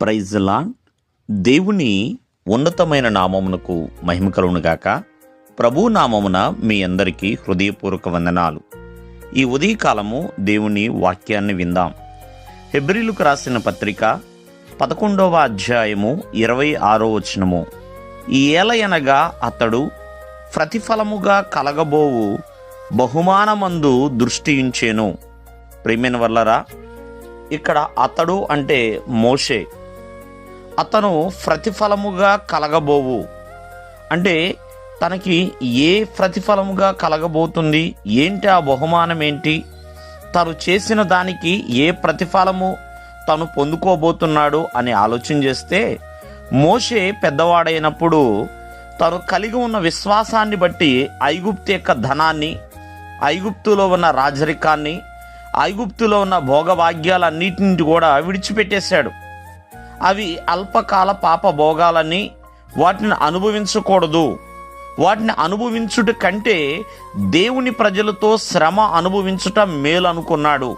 Praise lawn దేవుని ఉన్నతమైన నామమునకు మహిమ కలుగునుగాక ప్రభు నామమున మీ అందరికీ హృదయపూర్వక వందనాలు. ఈ ఉదయకాలము దేవుని వాక్యాన్ని విందాం. హెబ్రిలకు రాసిన పత్రిక పదకొండవ అధ్యాయము ఇరవై ఆరో వచనము. ఈ ఏలయనగా అతడు ప్రతిఫలముగా కలగబోవు బహుమానమందు దృష్టి ఉంచేను ప్రేమైన వల్లరా ఇక్కడ అతడు అంటే మోషే అతను ప్రతిఫలముగా కలగబోవు. అంటే తనకి ఏ ప్రతిఫలముగా కలగబోతుంది? ఏంటి ఆ బహుమానం ఏంటి తను చేసిన దానికి ఏ ప్రతిఫలము తను పొందుకోబోతున్నాడు అని ఆలోచన చేస్తే మోషే పెద్దవాడైనప్పుడు తను కలిగి ఉన్న విశ్వాసాన్ని బట్టి ఐగుప్తు యొక్క ధనాన్ని ఐగుప్తులో ఉన్న రాజరికాన్ని ఐగుప్తులో ఉన్న భోగభాగ్యాలన్నిటిని కూడా విడిచిపెట్టేశాడు. అవి అల్పకాల పాప భోగాలని వాటిని అనుభవించకూడదు. వాటిని అనుభవించుట కంటే దేవుని ప్రజలతో శ్రమ అనుభవించుట మేలు అనుకున్నాడు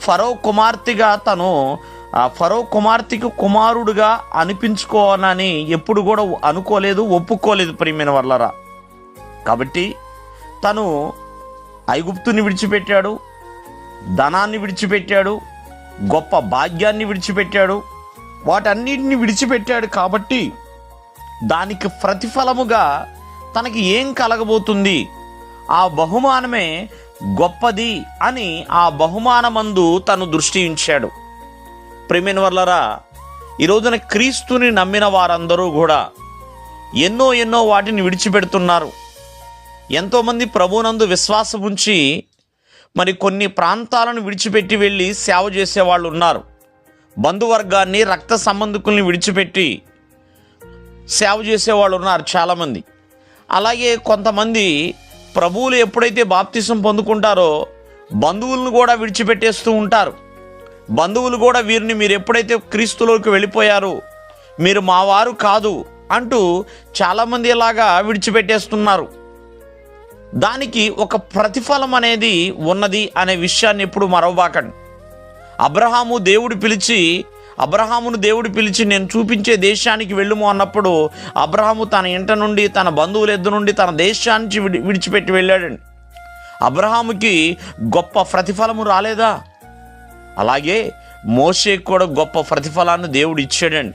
ఫరో కుమార్తెగా తను ఫరో కుమార్తెకు కుమారుడుగా అనిపించుకోనని ఎప్పుడు కూడా అనుకోలేదు ఒప్పుకోలేదు ప్రియమైన వల్లరా కాబట్టి తను ఐగుప్తుని విడిచిపెట్టాడు ధనాన్ని విడిచిపెట్టాడు గొప్ప భాగ్యాన్ని విడిచిపెట్టాడు వాటన్నిటిని విడిచిపెట్టాడు కాబట్టి దానికి ప్రతిఫలముగా తనకి ఏం కలగబోతుంది? ఆ బహుమానమే గొప్పది అని ఆ బహుమానమందు తను దృష్టి ఉంచాడు. ప్రేమిన వల్లరా ఈరోజున క్రీస్తుని నమ్మిన వారందరూ కూడా ఎన్నో ఎన్నో వాటిని విడిచిపెడుతున్నారు. ఎంతోమంది ప్రభునందు విశ్వాసం ఉంచి మరి కొన్ని ప్రాంతాలను విడిచిపెట్టి వెళ్ళి సేవ చేసేవాళ్ళు ఉన్నారు బంధువర్గాన్ని రక్త సంబంధికుల్ని విడిచిపెట్టి సేవ చేసేవాళ్ళు ఉన్నారు చాలామంది. అలాగే కొంతమంది ప్రభువులు ఎప్పుడైతే బాప్తిసం పొందుకుంటారో బంధువులను కూడా విడిచిపెట్టేస్తూ ఉంటారు. బంధువులు కూడా వీరిని మీరు ఎప్పుడైతే క్రీస్తులోకి వెళ్ళిపోయారు మీరు మా వారు కాదు అంటూ చాలామంది ఇలాగా విడిచిపెట్టేస్తున్నారు. దానికి ఒక ప్రతిఫలం అనేది ఉన్నది అనే విషయాన్ని ఎప్పుడు మరవబాకండి అబ్రహాము దేవుడు పిలిచి అబ్రహామును దేవుడు పిలిచి నేను చూపించే దేశానికి వెళ్ళుము అన్నప్పుడు అబ్రహాము తన ఇంట నుండి తన బంధువుల ఎద్దు నుండి తన దేశానికి విడి విడిచిపెట్టి వెళ్ళాడండి. అబ్రహాముకి గొప్ప ప్రతిఫలము రాలేదా? అలాగే మోషేకి కూడా గొప్ప ప్రతిఫలాన్ని దేవుడు ఇచ్చాడండి.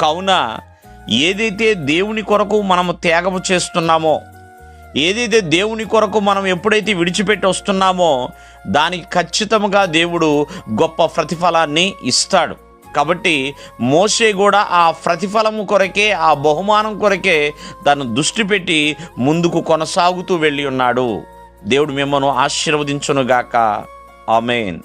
కావున ఏదైతే దేవుని కొరకు మనము త్యాగము చేస్తున్నామో ఏదైతే దేవుని కొరకు మనం ఎప్పుడైతే విడిచిపెట్టి వస్తున్నామో దానికి ఖచ్చితంగా దేవుడు గొప్ప ప్రతిఫలాన్ని ఇస్తాడు. కాబట్టి మోసే కూడా ఆ ప్రతిఫలము కొరకే ఆ బహుమానం కొరకే తను దృష్టి పెట్టి ముందుకు కొనసాగుతూ వెళ్ళి ఉన్నాడు. దేవుడు మిమ్మల్ని ఆశీర్వదించునుగాక. ఆమెన్.